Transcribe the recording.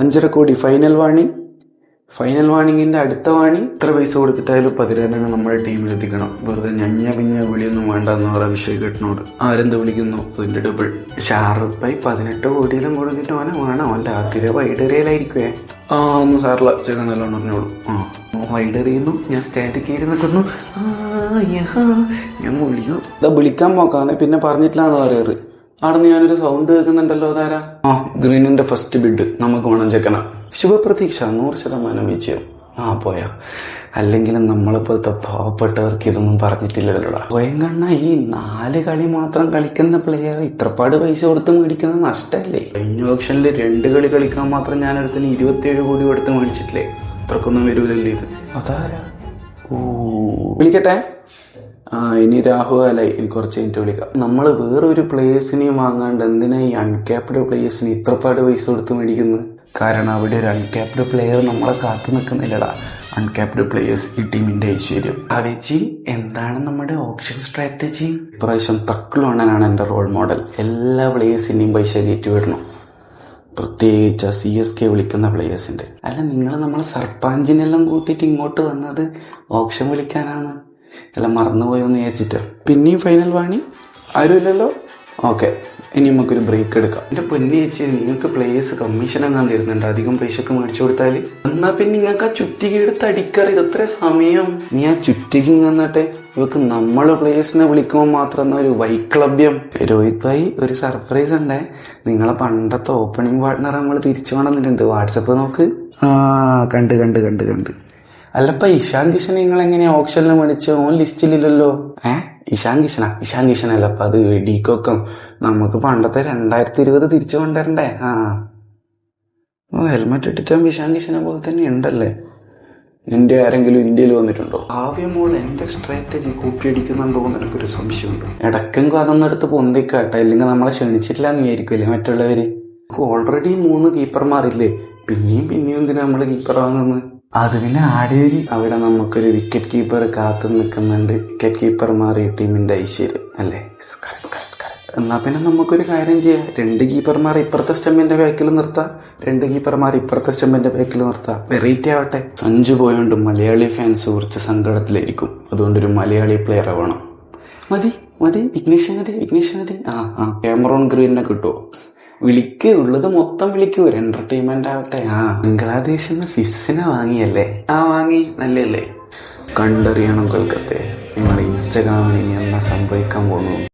അഞ്ചര കോടി final warning final വാണിങ്ങിന്റെ അടുത്ത വാണി ഇത്ര പൈസ കൊടുത്തിട്ടായാലും പതിരനെ നമ്മുടെ ടീമിൽ എത്തിക്കണം. വെറുതെ ഞഞ്ഞ പിഞ്ഞ വിളിയൊന്നും വേണ്ട എന്ന് പറ അഭിഷേക് ഏട്ടനോട്. ആരെന്ത് വിളിക്കുന്നു? അതിന്റെ ഡബിൾ ഭായ് പതിനെട്ട് കോടിയിലും കൊടുത്തിട്ട് അവനെ വേണം. അല്ല ആതിര വൈഡറിയലായിരിക്കുവേ ആ ഒന്നും സാറില്ല ചേക്കാൻ നല്ലോണം പറഞ്ഞോളൂ. ആ വൈഡറിയുന്നു ഞാൻ സ്റ്റാൻഡ് കയറി നിൽക്കുന്നു. ഞാൻ വിളിക്കും. ഇതാ വിളിക്കാൻ പോക്കാന്നെ. പിന്നെ പറഞ്ഞിട്ടില്ലാന്ന് പറയാറ് അവിടെ ഞാനൊരു സൗണ്ട് കേൾക്കുന്നുണ്ടല്ലോ താര ആ ഗ്രീനിന്റെ ഫസ്റ്റ് ബിഡ് നമുക്ക് വേണം ചെക്കന ശുഭപ്രതീക്ഷ നൂറ് ശതമാനം വിജയം. ആ പോയാ. അല്ലെങ്കിലും നമ്മളിപ്പോഴത്തെ പാവപ്പെട്ടവർക്ക് ഇതൊന്നും പറഞ്ഞിട്ടില്ലല്ലോടാ. സ്വയം കണ്ണ ഈ നാല് കളി മാത്രം കളിക്കുന്ന പ്ലെയർ ഇത്രപാട് പൈസ കൊടുത്ത് മേടിക്കുന്നത് നഷ്ടല്ലേ? കഴിഞ്ഞ ഓപ്ഷനിൽ രണ്ട് കളി കളിക്കാൻ മാത്രം ഞാൻ ഞാനൊരുത്തിന് ഇരുപത്തിയേഴ് കോടി കൊടുത്ത് മേടിച്ചിട്ടില്ലേ? അത്രക്കൊന്നും വരൂലല്ലേ ഇത്? അതാരാ? ഓ. വിളിക്കട്ടെ? ഇനി രാഹു അല്ലെ? ഇനി കുറച്ച് കഴിഞ്ഞിട്ട് വിളിക്കാം. നമ്മൾ വേറൊരു പ്ലേയേഴ്സിനെയും വാങ്ങാണ്ട് എന്തിനാ ഈ അൺക്യാപ്ഡ് പ്ലേയേഴ്സിന് ഇത്രപാട് പൈസ കൊടുത്ത് മേടിക്കുന്നത്? കാരണം അവിടെ ഒരു അൺക്യാപ്ഡ് പ്ലെയർ നമ്മളെ കാത്തു നിൽക്കുന്നില്ലടാ. അൺക്യാപ്ഡ് പ്ലേയേഴ്സ് ഈ ടീമിന്റെ ഐശ്വര്യം. അവേച്ചി എന്താണ് നമ്മുടെ ഓപ്ഷൻ സ്ട്രാറ്റജി ഇപ്രാവശ്യം തക്ലോണനാണ് എന്റെ റോൾ മോഡൽ എല്ലാ പ്ലേയേഴ്സിനെയും പൈസ കയറ്റി വിടണം. പ്രത്യേകിച്ച് സി എസ് കെ വിളിക്കുന്ന പ്ലേയേഴ്സിന്റെ അല്ല നിങ്ങൾ നമ്മളെ സർപ്പഞ്ചിനെല്ലാം കൂട്ടിയിട്ട് ഇങ്ങോട്ട് വന്നത് ഓപ്ഷൻ വിളിക്കാനാണ്. എല്ലാം മറന്നുപോയെന്ന് വിചാരിച്ചിട്ട്. പിന്നെയും ഫൈനൽ വാണി. ആരുമില്ലല്ലോ? ഓക്കെ. ഇനി നമുക്കൊരു ബ്രേക്ക് എടുക്കാം. എന്റെ പൊന്നി ചേച്ചി നിങ്ങൾക്ക് പ്ലേയേഴ്സ് കമ്മീഷൻ എങ്ങാൻ തരുന്നുണ്ട്? അധികം പൈസക്ക് മേടിച്ചു കൊടുത്താൽ എന്നാൽ പിന്നെ നിങ്ങൾക്ക് ആ ചുറ്റിക എടുത്ത് അടിക്കാറ് ഇതത്ര സമയം. നീ ആ ചുറ്റിക എന്നിട്ടെ ഇവക്ക് നമ്മൾ പ്ലേയേഴ്സിനെ വിളിക്കുമ്പോൾ മാത്രം എന്നാ ഒരു വൈക്ലഭ്യം. രോഹിത് ഭായി ഒരു സർപ്രൈസ് ഉണ്ടേ. നിങ്ങളെ പണ്ടത്തെ ഓപ്പണിംഗ് പാർട്ട്ണർ നമ്മൾ തിരിച്ചു കൊണ്ടുവന്നിട്ടുണ്ട് വാട്സപ്പ് നോക്ക്. ആ കണ്ട് കണ്ട് കണ്ട് കണ്ട്. അല്ലപ്പ ഇഷാൻ കിഷൻ നിങ്ങൾ എങ്ങനെയാ ഓപ്ഷനിൽ മേടിച്ച് ഓൺ ലിസ്റ്റിലില്ലല്ലോ. ഏ? ഇഷാൻ കിഷനാ? ഇഷാൻ കിഷൻ അല്ലപ്പ അത് ഡീകോക്കം നമുക്ക് പണ്ടത്തെ രണ്ടായിരത്തി ഇരുപത് തിരിച്ചു കൊണ്ടുവരണ്ടേ? ആ. ഹെൽമെറ്റ് ഇട്ടിട്ടാകുമ്പോൾ ഇഷാൻ കിഷനെ പോലെ തന്നെ ഉണ്ടല്ലേ? നിന്റെ ആരെങ്കിലും ഇന്ത്യയിൽ വന്നിട്ടുണ്ടോ? കാവ്യമോൾ എന്റെ സ്ട്രാറ്റജി കോപ്പി അടിക്കുന്നുണ്ടോ എന്ന് എനിക്കൊരു സംശയമുണ്ട്. ഇടക്കെങ്കിലും അതൊന്നും എടുത്ത് പൊന്തിക്കാട്ടെ. ഇല്ലെങ്കിൽ നമ്മളെ ക്ഷണിച്ചിട്ടില്ല എന്ന് വിചാരിക്കുമല്ലേ മറ്റുള്ളവര് ഓൾറെഡി മൂന്ന് കീപ്പർമാരില്ലേ പിന്നെയും പിന്നെയും എന്തിനാ നമ്മൾ കീപ്പർ വാങ്ങുന്നത് അത് പിന്നെ ആടേരി അവിടെ നമുക്കൊരു വിക്കറ്റ് കീപ്പർ കാത്തു നിൽക്കുന്നുണ്ട്. വിക്കറ്റ് കീപ്പർ മാറി ടീമിന്റെ ഐശ്വര്യം അല്ലേ? കറക്റ്റ് കറക്റ്റ് പിന്നെ നമുക്കൊരു കാര്യം ചെയ്യാം. രണ്ട് കീപ്പർമാർ ഇപ്പുറത്തെ സ്റ്റെമ്പിന്റെ ബാക്കിൽ നിർത്താം. രണ്ട് കീപ്പർമാർ ഇപ്പുറത്തെ സ്റ്റെമ്പിന്റെ ബാക്കിൽ നിർത്താം. വെറൈറ്റി ആവട്ടെ. അഞ്ചു പോയോണ്ട് മലയാളി ഫാൻസ് കുറച്ച് സങ്കടത്തിലായിരിക്കും. അതുകൊണ്ട് ഒരു മലയാളി പ്ലെയർ ആവണം. മതി മതി. വിഘ്നേഷ് മതി വിഘ്നേഷ് മതി. ആ ആ. ക്യാമറോൺ ഗ്രീനെ കിട്ടുമോ വിളിക്ക് ഉള്ളത് മൊത്തം വിളിക്കൂ. ഒരു എന്റർടൈൻമെന്റ് ആവട്ടെ. ആ ബംഗ്ലാദേശിൽ നിന്ന് ഫിസിനെ വാങ്ങിയല്ലേ? ആ വാങ്ങി. നല്ലല്ലേ കണ്ടറിയണം കൊൽക്കത്തെ. നിങ്ങളെ ഇൻസ്റ്റാഗ്രാമിൽ ഇനി എന്താ സംഭവിക്കാൻ പോകുന്നു